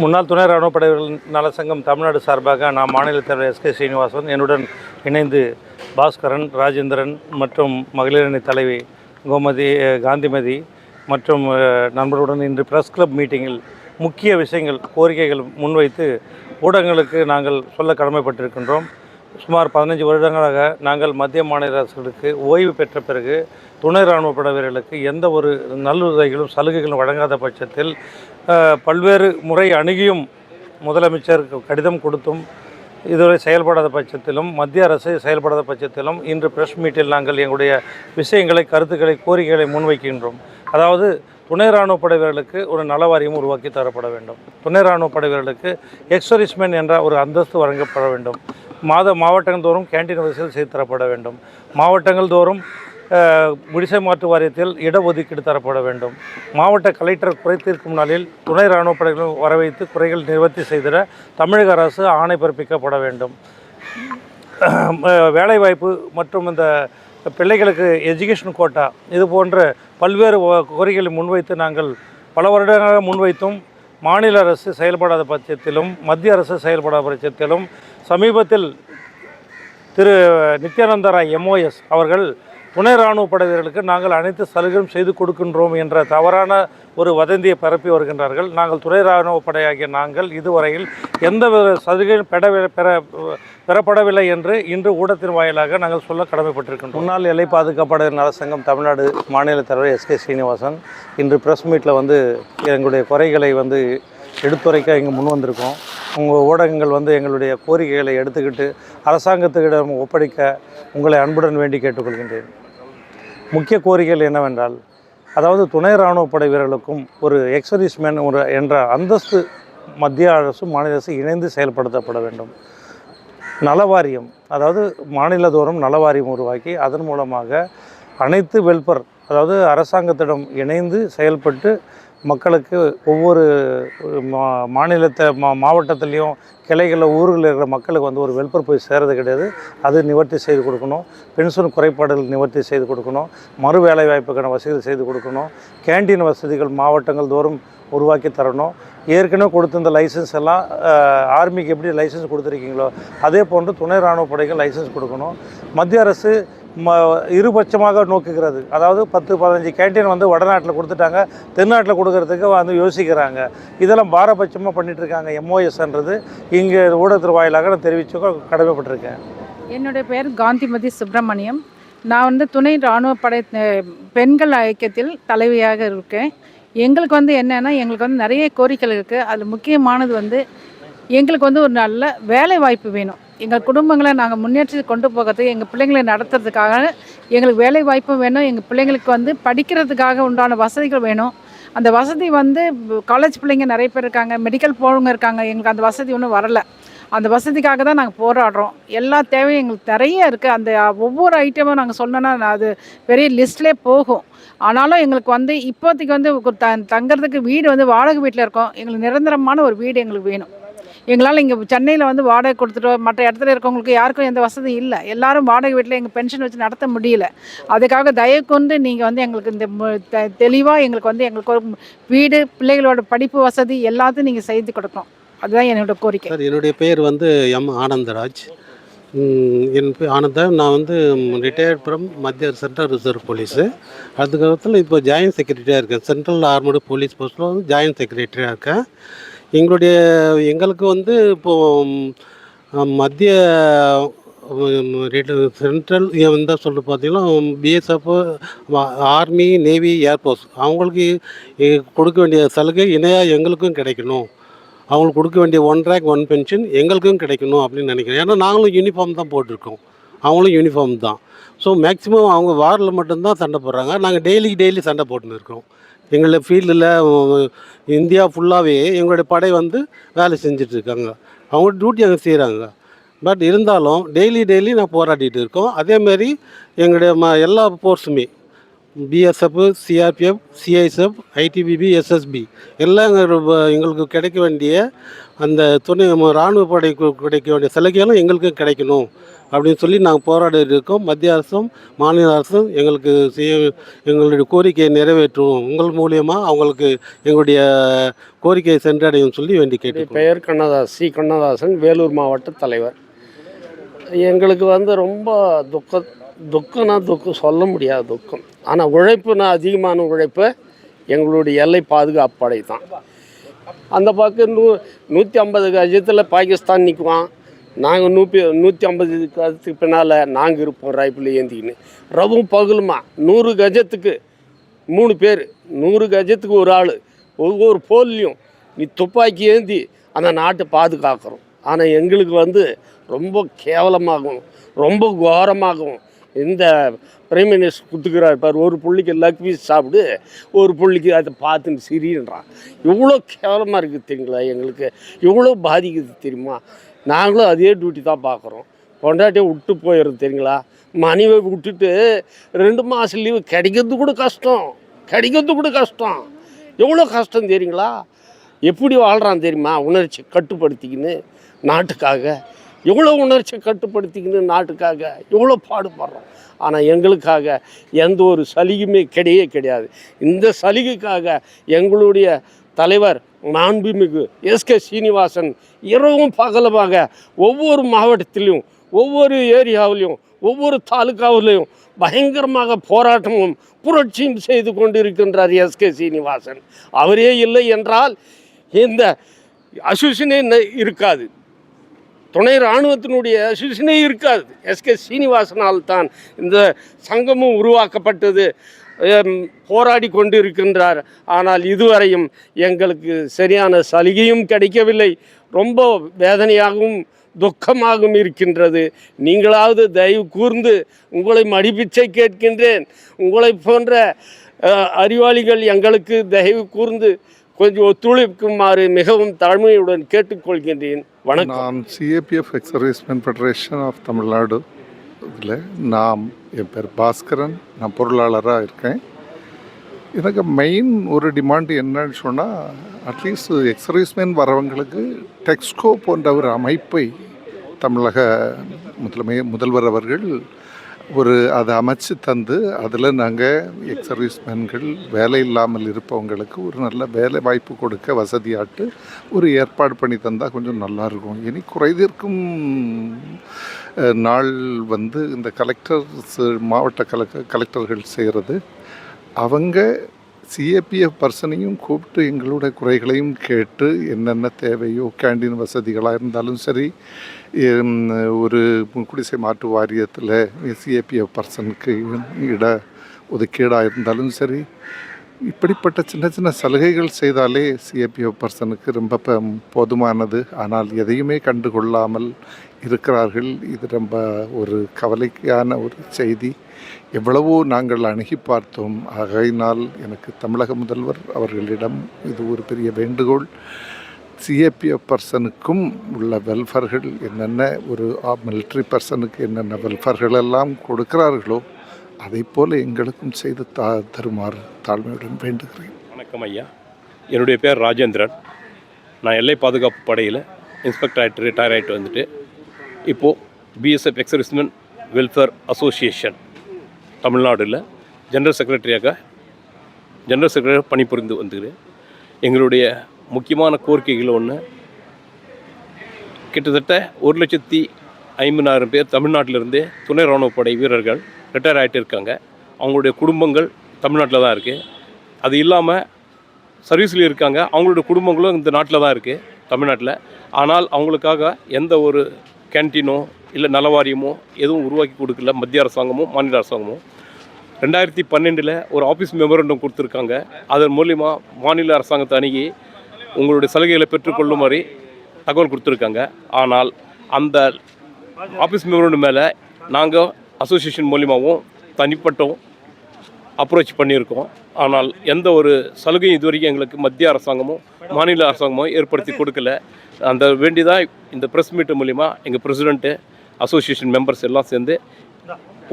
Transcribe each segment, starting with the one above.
முன்னாள் துணை ராணுவ படைவர்கள் நலசங்கம் தமிழ்நாடு சார்பாக நான் மாநில தலைவர் எஸ் கே ஸ்ரீனிவாசன் என்னுடன் இணைந்து பாஸ்கரன் ராஜேந்திரன் மற்றும் மகளிரணி தலைவி கோமதி காந்திமதி மற்றும் நண்பர்களுடன் இன்று பிரஸ் கிளப் மீட்டிங்கில் முக்கிய விஷயங்கள் கோரிக்கைகள் முன்வைத்து ஊடகங்களுக்கு நாங்கள் சொல்ல கடமைப்பட்டிருக்கின்றோம். சுமார் பதினஞ்சு வருடங்களாக நாங்கள் மத்திய மாநில அரசுகளுக்கு ஓய்வு பெற்ற பிறகு துணை ராணுவ படை வீரர்களுக்கு எந்த ஒரு நல்லுதவிகளும் சலுகைகளும் வழங்காத பட்சத்தில் பல்வேறு முறை அணுகியும் முதலமைச்சர் கடிதம் கொடுத்தும் இதுவரை செயல்படாத பட்சத்திலும் மத்திய அரசு செயல்படாத பட்சத்திலும் இன்று பிரஸ் மீட்டில் நாங்கள் எங்களுடைய விஷயங்களை கருத்துக்களை கோரிக்கைகளை முன்வைக்கின்றோம். அதாவது துணை ராணுவ படை வீரர்களுக்கு ஒரு நலவாரியம் உருவாக்கி தரப்பட வேண்டும். துணை ராணுவ படை வீரர்களுக்கு எக்ஸரிஸ்மென் என்ற ஒரு அந்தஸ்து வழங்கப்பட வேண்டும். மாத மாவட்டங்கள் தோறும் கேன்டீன் வசதிகள் செய்து தரப்பட வேண்டும். மாவட்டங்கள் தோறும் குடிசை மாற்று வாரியத்தில் இடஒதுக்கீடு தரப்பட வேண்டும். மாவட்ட கலெக்டர் குறை தீர்க்கும் நாளில் துணை இராணுவ படைகள் வரவைத்து குறைகள் நிவர்த்தி செய்திட தமிழக அரசு ஆணை பிறப்பிக்கப்பட வேண்டும். வேலைவாய்ப்பு மற்றும் இந்த பிள்ளைகளுக்கு எஜுகேஷன் கோட்டா இது போன்ற பல்வேறு கோரிக்கைகளை முன்வைத்து நாங்கள் பல வருடங்களாக முன்வைத்தும் மாநில அரசு செயல்படாத பட்சத்திலும் மத்திய அரசு செயல்படாத பட்சத்திலும் சமீபத்தில் திரு நித்யானந்த ராய் எம்ஓஎஸ் அவர்கள் துணை ராணுவ படை வீரர்களுக்கு நாங்கள் அனைத்து சலுகையும் செய்து கொடுக்கின்றோம் என்ற தவறான ஒரு வதந்தியை பரப்பி வருகின்றார்கள். நாங்கள் துணை ராணுவ படையாகிய நாங்கள் இதுவரையில் எந்த வித சலுகையும் பெற பெற பெறப்படவில்லை என்று இன்று ஊடகத்தின் வாயிலாக நாங்கள் சொல்ல கடமைப்பட்டிருக்கின்றோம். முன்னாள் எல்லை பாதுகாப்படையின் நலசங்கம் தமிழ்நாடு மாநில தலைவர் எஸ் கே ஸ்ரீனிவாசன் இன்று ப்ரெஸ் மீட்டில் வந்து எங்களுடைய குறைகளை வந்து எடுத்துரைக்க இங்கே முன் வந்திருக்கோம். உங்கள் ஊடகங்கள் வந்து எங்களுடைய கோரிக்கைகளை எடுத்துக்கிட்டு அரசாங்கத்துக்கிடம் ஒப்படைக்க உங்களை அன்புடன் வேண்டி கேட்டுக்கொள்கின்றேன். முக்கிய கோரிக்கைகள் என்னவென்றால் அதாவது துணை இராணுவப்படை படை வீரர்களுக்கும் ஒரு எக்ஸர்வீஸ்மேன் ஒரு என்ற அந்தஸ்து மத்திய அரசும் மாநில அரசு இணைந்து செயல்படுத்தப்பட வேண்டும். நலவாரியம் அதாவது மாநிலதோறும் நலவாரியம் உருவாக்கி அதன் மூலமாக அனைத்து வெல்பர் அதாவது அரசாங்கத்திடம் இணைந்து செயல்பட்டு மக்களுக்கு ஒவ்வொரு மா மாநிலத்தை மா மாவட்டத்துலேயும் கிளைகளில் ஊர்களில் இருக்கிற மக்களுக்கு வந்து ஒரு வெல்பர் போய் சேரது கிடையாது. அது நிவர்த்தி செய்து கொடுக்கணும். பென்ஷன் குறைபாடுகள் நிவர்த்தி செய்து கொடுக்கணும். மறு வேலை வாய்ப்புக்கான வசதிகள் செய்து கொடுக்கணும். கேண்டீன் வசதிகள் மாவட்டங்கள் தோறும் உருவாக்கி தரணும். ஏற்கனவே கொடுத்திருந்த லைசன்ஸ் எல்லாம் ஆர்மிக்கு எப்படி லைசன்ஸ் கொடுத்துருக்கீங்களோ அதே போன்று துணை இராணுவ படைகள் லைசன்ஸ் கொடுக்கணும். மத்திய அரசு இருபட்சமாக நோக்குகிறது. அதாவது பத்து பதினஞ்சு கேண்டீன் வந்து வடநாட்டில் கொடுத்துட்டாங்க. தென்னாட்டில் கொடுக்கறதுக்கு வந்து யோசிக்கிறாங்க. இதெல்லாம் பாரபட்சமாக பண்ணிட்டு இருக்காங்க எம்ஓஎஸ்ன்றது இங்கே ஊடகத்தின் வாயிலாக நான் தெரிவிச்சுக்க கடமைப்பட்டிருக்கேன். என்னுடைய பெயர் காந்திமதி சுப்பிரமணியம். நான் வந்து துணை இராணுவ படை பெண்கள் ஐக்கியத்தில் தலைவியாக இருக்கேன். எங்களுக்கு வந்து என்னென்னா எங்களுக்கு வந்து நிறைய கோரிக்கைகள் இருக்குது அதில் முக்கியமானது வந்து எங்களுக்கு வந்து ஒரு நல்ல வேலை வாய்ப்பு வேணும். எங்கள் குடும்பங்களை நாங்கள் முன்னேற்றி கொண்டு போகிறதுக்கு எங்கள் பிள்ளைங்களை நடத்துறதுக்காக எங்களுக்கு வேலை வாய்ப்பும் வேணும். எங்கள் பிள்ளைங்களுக்கு வந்து படிக்கிறதுக்காக உண்டான வசதிகள் வேணும். அந்த வசதி வந்து காலேஜ் பிள்ளைங்க நிறைய பேர் இருக்காங்க மெடிக்கல் போகிறவங்க இருக்காங்க. எங்களுக்கு அந்த வசதி ஒன்றும் வரலை. அந்த வசதிக்காக தான் நாங்கள் போராடுறோம். எல்லா தேவையும் எங்களுக்கு நிறைய இருக்குது அந்த ஒவ்வொரு ஐட்டமும் நாங்கள் சொன்னோன்னா அது பெரிய லிஸ்ட்லேயே போகும். ஆனாலும் எங்களுக்கு வந்து இப்போதைக்கு வந்து த தங்குறதுக்கு வீடு வந்து வாடகை வீட்டில் இருக்கோம். எங்களுக்கு நிரந்தரமான ஒரு வீடு எங்களுக்கு வேணும். எங்களால் இங்கே சென்னையில் வந்து வாடகை கொடுத்துட்டோம் மற்ற இடத்துல இருக்கவங்களுக்கு யாருக்கும் எந்த வசதியும் இல்லை. எல்லாரும் வாடகை வீட்டில் எங்கள் பென்ஷன் வச்சு நடத்த முடியல. அதுக்காக தயவு கொண்டு நீங்கள் வந்து எங்களுக்கு இந்த தெளிவாக எங்களுக்கு வந்து எங்களுக்கு ஒரு வீடு பிள்ளைகளோட படிப்பு வசதி எல்லாத்தையும் நீங்கள் செய்து கொடுக்கணும். அதுதான் என்னோட கோரிக்கை. சார் என்னுடைய பேர் வந்து எம். ஆனந்தராஜ். என் பேர் ஆனந்தன் நான் வந்து ரிட்டையர்ட் ஃப்ரம் மத்திய சென்ட்ரல் ரிசர்வ் போலீஸு அதுக்கப்புறத்தில் இப்போ ஜாயின்ட் செக்ரட்டரியாக இருக்கேன். சென்ட்ரல் ஆர்மடு போலீஸ் போஸ்ட்டில் வந்து ஜாயின்ட் செக்ரட்டரியாக இருக்கேன். எங்களுடைய எங்களுக்கு வந்து இப்போது மத்திய சென்ட்ரல் எந்த சொல்லிட்டு பார்த்தீங்கன்னா பிஎஸ்எஃப் ஆர்மி நேவி ஏர்ஃபோர்ஸ் அவங்களுக்கு கொடுக்க வேண்டிய சலுகை இணையாக எங்களுக்கும் கிடைக்கணும். அவங்களுக்கு கொடுக்க வேண்டிய ஒன் ரேக் ஒன் பென்ஷன் எங்களுக்கும் கிடைக்கணும் அப்படின்னு நினைக்கிறேன். ஏன்னா நாங்களும் யூனிஃபார்ம் தான் போட்டிருக்கோம். அவங்களும் யூனிஃபார்ம் தான். ஸோ மேக்ஸிமம் அவங்க வாரில் மட்டும்தான் சண்டை போடுறாங்க. நாங்கள் டெய்லி டெய்லி சண்டை போட்டுன்னு இருக்கோம் எங்களோட ஃபீல்டில் இந்தியா ஃபுல்லாகவே எங்களுடைய படை வந்து வேலை செஞ்சுட்டு இருக்காங்க. அவங்க டியூட்டி அங்கே செய்கிறாங்க பட் இருந்தாலும் டெய்லி டெய்லி நான் போராடிட்டு இருக்கோம். அதேமாரி எங்களுடைய ம எல்லா ஃபோர்ஸுமே BSF CRPF CISF ITBP SSB எல்லாம் எங்க- எங்களுக்கு கிடைக்க வேண்டிய அந்த துணை இராணுவ படைக்கு கிடைக்க வேண்டிய சலுகைகளும் எங்களுக்கு கிடைக்கணும் அப்படின்னு சொல்லி நாங்கள் போராடி இருக்கோம். மத்திய அரசும் மாநில அரசும் எங்களுக்கு செய்ய எங்களுடைய கோரிக்கையை நிறைவேற்றும் உங்கள் மூலியமாக அவங்களுக்கு எங்களுடைய கோரிக்கையை சென்றடையும் சொல்லி வேண்டி கேட்டுக்கோம் பெயர் கண்ணதாஸ் சி. கண்ணதாசன் வேலூர் மாவட்ட தலைவர். எங்களுக்கு வந்து ரொம்ப துக்க துக்கம்னா துக்கம் சொல்ல முடியாத துக்கம். ஆனால் உழைப்புனா அதிகமான உழைப்பு எங்களுடைய எல்லை பாதுகாப்பு படை தான். அந்த பக்கம் நூ நூற்றி ஐம்பது கஜத்தில் பாகிஸ்தான் நிற்குவான் நாங்கள் நூற்றி நூற்றி ஐம்பது கஜத்துக்கு பின்னால் நாங்கள் இருப்போம் ரைஃபிள் ஏந்திக்கின்னு ரவும் பகலுமா? நூறு கஜத்துக்கு மூணு பேர். நூறு கஜத்துக்கு ஒரு ஆள். ஒவ்வொரு போல்லையும் நீ துப்பாக்கி ஏந்தி அந்த நாட்டை பாதுகாக்கிறோம் ஆனால் எங்களுக்கு வந்து ரொம்ப கேவலமாகவும் ரொம்ப கோரமாகவும் இந்த பிரைம் மினிஸ்டர் கொடுத்துக்கிறார் பார் ஒரு புள்ளிக்கு லக் பீஸ் சாப்பிடு ஒரு புள்ளிக்கு அதை பார்த்துன்னு சிரின்றான். இவ்வளோ கேவலமாக இருக்குது தெரியுங்களா எங்களுக்கு? எவ்வளோ பாதிக்குது தெரியுமா? நாங்களும் அதே டியூட்டி தான் பார்க்குறோம். பொண்டாட்டியை விட்டு போயிடும் தெரியுங்களா? மனைவை விட்டுட்டு ரெண்டு மாதம் லீவு கிடைக்கிறது கூட கஷ்டம். கிடைக்கிறது கூட கஷ்டம். எவ்வளோ கஷ்டம் தெரியுங்களா? எப்படி வாழ்கிறான் தெரியுமா? உணர்ச்சி கட்டுப்படுத்திக்கின்னு நாட்டுக்காக எவ்வளோ உணர்ச்சி கட்டுப்படுத்திக்கின்னு நாட்டுக்காக எவ்வளோ பாடுபடுறோம். ஆனால் எங்களுக்காக எந்த ஒரு சலுகையுமே கிடையே கிடையாது. இந்த சலுகைக்காக எங்களுடைய தலைவர் மாண்புமிகு எஸ்கே சீனிவாசன் இரவும் பகலமாக ஒவ்வொரு மாவட்டத்திலையும் ஒவ்வொரு ஏரியாவிலையும் ஒவ்வொரு தாலுக்காவிலையும் பயங்கரமாக போராட்டமும் புரட்சியும் செய்து கொண்டிருக்கின்றார் எஸ்கே சீனிவாசன். அவரே இல்லை என்றால் இந்த அசோசியனே இருக்காது. துணை இராணுவத்தினுடைய அசோசியனே இருக்காது. எஸ்கே சீனிவாசனால் தான் இந்த சங்கமும் உருவாக்கப்பட்டது. போராடி கொண்டு இருக்கின்றார் ஆனால் இதுவரையும் எங்களுக்கு சரியான சலுகையும் கிடைக்கவில்லை. ரொம்ப வேதனையாகவும் துக்கமாகவும் இருக்கின்றது. நீங்களாவது தயவு கூர்ந்து உங்களை மடிப்பிச்சை கேட்கின்றேன். உங்களை போன்ற அறிவாளிகள் எங்களுக்கு தயவு கூர்ந்து கொஞ்சம் ஒத்துழைக்குமாறு மிகவும் தாழ்மையுடன் கேட்டுக்கொள்கின்றேன். வணக்கம். நான் CAPF ex serviceman federation of Tamil Nadu இதில் நான் என் பேர் பாஸ்கரன் நான் பொருளாளராக இருக்கேன். எனக்கு மெயின் ஒரு டிமாண்ட் என்னன்னு சொன்னால் அட்லீஸ்ட் எக்ஸ் வரவங்களுக்கு டெக்ஸ்கோ போன்ற ஒரு அமைப்பை தமிழக முதலமை முதல்வர் அவர்கள் ஒரு அதை அமைச்சு தந்து அதில் நாங்கள் எக்ஸ் சர்வீஸ்மேன்கள் வேலை இல்லாமல் இருப்பவங்களுக்கு ஒரு நல்ல வேலை வாய்ப்பு கொடுக்க வசதியாட்டு ஒரு ஏற்பாடு பண்ணி தந்தால் கொஞ்சம் நல்லாயிருக்கும். இனி குறைதீர்க்கும் நாள் வந்து இந்த கலெக்டர்ஸ் மாவட்ட கலெக்டர் கலெக்டர்கள் செய்கிறது. அவங்க சிஏபிஎஃப் பர்சனையும் கூப்பிட்டு எங்களோட குறைகளையும் கேட்டு என்னென்ன தேவையோ கேண்டீன் வசதிகளாக இருந்தாலும் சரி ஒரு குடிசை மாற்று வாரியத்தில் சிஏபிஎஃப் பர்சனுக்கு இட ஒதுக்கீடாக இருந்தாலும் சரி இப்படிப்பட்ட சின்ன சின்ன சலுகைகள் செய்தாலே சிஏபிஓ பர்சனுக்கு ரொம்ப போதுமானது. ஆனால் எதையுமே கண்டுகொள்ளாமல் இருக்கிறார்கள். இது ரொம்ப ஒரு கவலைக்கான ஒரு செய்தி. எவ்வளவோ நாங்கள் அணுகி பார்த்தோம். ஆகையினால் எனக்கு தமிழக முதல்வர் அவர்களிடம் இது ஒரு பெரிய வேண்டுகோள். சிஏபிஓ பர்சனுக்கும் உள்ள வெல்ஃபர்கள் என்னென்ன? ஒரு மிலிட்ரி பர்சனுக்கு என்னென்ன வெல்ஃபர்கள் எல்லாம் கொடுக்கிறார்களோ அதைப் போல எங்களுக்கும் செய்து தா தருமாறு தாழ்மையுடன் வேண்டுகிறேன். வணக்கம் ஐயா. என்னுடைய பேர் ராஜேந்திரன். நான் எல்லை பாதுகாப்பு படையில் இன்ஸ்பெக்டர் ஆகிட்டு ரிட்டையர் ஆகிட்டு வந்துட்டு இப்போது BSF ex servicemen welfare association தமிழ்நாடில் general செக்ரட்டரியாக ஜென்ரல் செக்ரட்டரியாக பணிபுரிந்து வந்துக்கிறேன் எங்களுடைய முக்கியமான கோரிக்கைகள் ஒன்று கிட்டத்தட்ட ஒரு லட்சத்தி ஐம்பதாயிரம் பேர் தமிழ்நாட்டிலிருந்தே துணை ராணுவப்படை வீரர்கள் ரிட்டையர் ஆகிட்டு இருக்காங்க அவங்களுடைய குடும்பங்கள் தமிழ்நாட்டில் தான் இருக்குது அது இல்லாமல் சர்வீஸில் இருக்காங்க. அவங்களுடைய குடும்பங்களும் இந்த நாட்டில் தான் இருக்குது தமிழ்நாட்டில். ஆனால் அவங்களுக்காக எந்த ஒரு கேன்டீனோ இல்லை நலவாரியமோ எதுவும் உருவாக்கி கொடுக்கல மத்திய அரசாங்கமோ மாநில அரசாங்கமோ. ரெண்டாயிரத்தி பன்னெண்டில் ஒரு ஆஃபீஸ் மெமரண்டம் கொடுத்துருக்காங்க. அதன் மூலிமா மாநில அரசாங்கத்தை அணுகி உங்களுடைய சலுகைகளை பெற்றுக்கொள்ளுமாறு தகவல் கொடுத்துருக்காங்க. ஆனால் அந்த ஆஃபீஸ் மெமரண்டம் மேலே நாங்கள் அசோசியேஷன் மூலிமாவும் தனிப்பட்டும் அப்ரோச் பண்ணியிருக்கோம். ஆனால் எந்த ஒரு சலுகையும் இது வரைக்கும் எங்களுக்கு மத்திய அரசாங்கமும் மாநில அரசாங்கமோ ஏற்படுத்தி கொடுக்கல. அந்த வேண்டிதான் இந்த ப்ரெஸ் மீட்டு மூலிமா எங்கள் பிரசிடெண்ட்டு அசோசியேஷன் மெம்பர்ஸ் எல்லாம் சேர்ந்து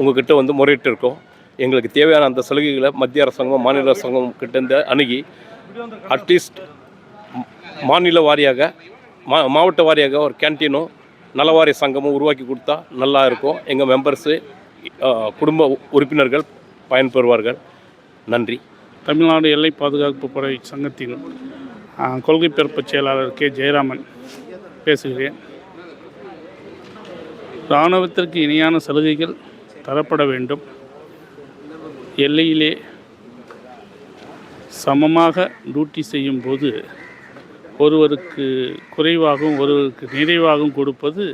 உங்ககிட்ட வந்து முறையிட்டு இருக்கோம் எங்களுக்கு தேவையான அந்த சலுகைகளை மத்திய அரசாங்கம் மாநில அரசாங்கம் கிட்டேருந்து அணுகி அட்லீஸ்ட் மாநில வாரியாக மா மாவட்ட வாரியாக ஒரு கேன்டீனும் நலவாரிய சங்கமும் உருவாக்கி கொடுத்தா நல்லா இருக்கும். எங்கள் மெம்பர்ஸு குடும்ப உறுப்பினர்கள் பயன்பெறுவார்கள். நன்றி. தமிழ்நாடு எல்லை பாதுகாப்பு படை சங்கத்தின் கொள்கை பிறப்பு செயலாளர் கே. ஜெயராமன் பேசுகிறேன். இராணுவத்திற்கு இணையான சலுகைகள் தரப்பட வேண்டும். எல்லையிலே சமமாக டியூட்டி செய்யும் போது ஒருவருக்கு குறைவாகவும் ஒருவருக்கு நிறைவாகவும் கொடுப்பது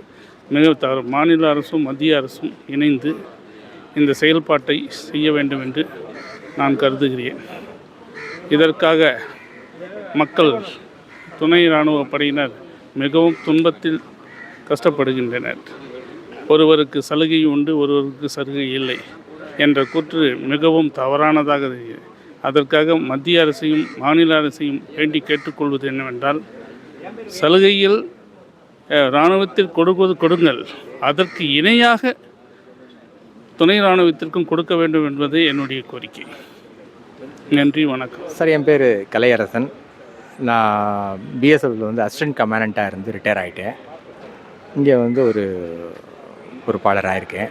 மிக தவறு. மாநில அரசும் மத்திய அரசும் இணைந்து இந்த செயல்பாட்டை செய்ய வேண்டும் என்று நான் கருதுகிறேன். இதற்காக மக்கள் துணை இராணுவ படையினர் மிகவும் துன்பத்தில் கஷ்டப்படுகின்றனர். ஒருவருக்கு சலுகை உண்டு ஒருவருக்கு சலுகை இல்லை என்ற கூற்று மிகவும் தவறானதாக தெரிகிறது. அதற்காக மத்திய அரசையும் மாநில அரசையும் வேண்டி கேட்டுக்கொள்வது என்னவென்றால் சலுகையில் இராணுவத்தில் கொடுப்பது கொடுங்கள் அதற்கு இணையாக துணை இராணுவத்திற்கும் கொடுக்க வேண்டும் என்பது என்னுடைய கோரிக்கை. நன்றி வணக்கம். சார் என் பேர் கலையரசன். நான் பிஎஸ்எஃப்ல வந்து அசிஸ்டன்ட் கமாண்டண்ட்டாக இருந்து ரிட்டையர் ஆகிட்டேன் இங்கே வந்து ஒரு பொறுப்பாளராக இருக்கேன்.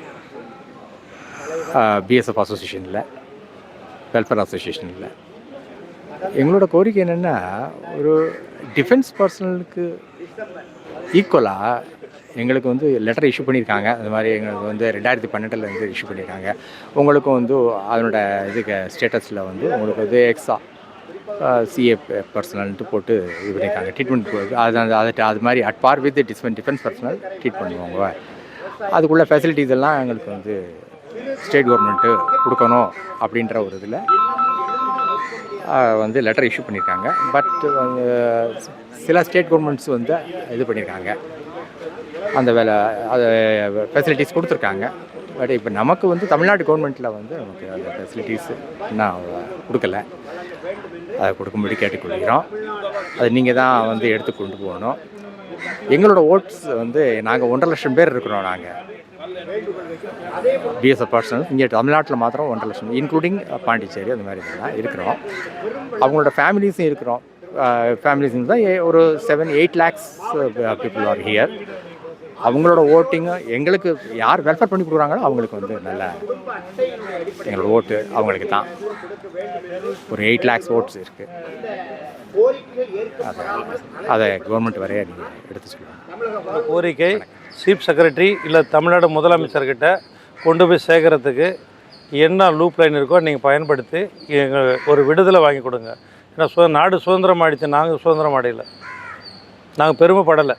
பிஎஸ்எஃப் அசோசியேஷனில் வெல்ஃபேர் அசோசியேஷனில் எங்களோட கோரிக்கை என்னென்னா ஒரு டிஃபென்ஸ் பர்சனலுக்கு ஈக்குவலாக எங்களுக்கு வந்து லெட்டர் இஷ்யூ பண்ணியிருக்காங்க. அது மாதிரி எங்களுக்கு வந்து ரெண்டாயிரத்தி பன்னெண்டில் வந்து இஷ்யூ பண்ணியிருக்காங்க. உங்களுக்கும் வந்து அதனோட இதுக்கு ஸ்டேட்டஸில் வந்து உங்களுக்கு வந்து எக்ஸா சிஏ பர்சனல்ட்டு போட்டு இது பண்ணியிருக்காங்க. ட்ரீட்மெண்ட் அது அந்த அது அது மாதிரி at par with defence defence personnel treat பண்ணுவாங்க அதுக்குள்ள ஃபெசிலிட்டிஸ் எல்லாம் எங்களுக்கு வந்து ஸ்டேட் கவர்மெண்ட்டு கொடுக்கணும் அப்படின்ற ஒரு இதில் வந்து லெட்டர் இஷ்யூ பண்ணியிருக்காங்க. பட் சில ஸ்டேட் கவர்மெண்ட்ஸ் வந்து இது பண்ணியிருக்காங்க. அந்த வேலை அது ஃபெசிலிட்டிஸ் கொடுத்துருக்காங்க. பட் இப்போ நமக்கு வந்து தமிழ்நாடு கவர்மெண்ட்டில் வந்து நமக்கு அந்த ஃபெசிலிட்டிஸ் இன்னும் கொடுக்கல. அதை கொடுக்கும்படி கேட்டுக்கொள்கிறோம். அது நீங்கள் தான் வந்து எடுத்து கொண்டு போகணும். எங்களோட ஓட்ஸ் வந்து நாங்கள் ஒன்றரை லட்சம் பேர் இருக்கிறோம் நாங்கள் பிஎஸ்எஃப் பர்சனல் இங்கே தமிழ்நாட்டில் மாத்திரம் ஒன்றரை லட்சம் இன்க்ளூடிங் பாண்டிச்சேரி அந்த மாதிரி இதெல்லாம் இருக்கிறோம். அவங்களோட ஃபேமிலிஸும் இருக்கிறோம். ஃபேமிலிஸ் தான் ஒரு seven eight lakhs people are here அவங்களோட ஓட்டிங்கு எங்களுக்கு யார் வெல்ஃபேர் பண்ணி கொடுக்குறாங்களோ அவங்களுக்கு வந்து நல்ல எங்களோட ஓட்டு அவங்களுக்கு தான். ஒரு எயிட் லேக்ஸ் ஓட்ஸ் இருக்குது அதை அதை கவர்மெண்ட் வரைய நீங்கள் எடுத்து சொல்லுங்கள் கோரிக்கை சீஃப் செக்ரட்டரி இல்லை தமிழ்நாடு முதலமைச்சர்கிட்ட கொண்டு போய் சேர்க்கறதுக்கு என்ன லூப் லைன் இருக்கோ நீங்கள் பயன்படுத்தி எங்கள் ஒரு விடுதலை வாங்கி கொடுங்க. ஏன்னா சு நாடு சுதந்திரம் ஆயிடுச்சு நாங்கள் சுதந்திரம் அடையலை. நாங்கள் பெருமைப்படலை.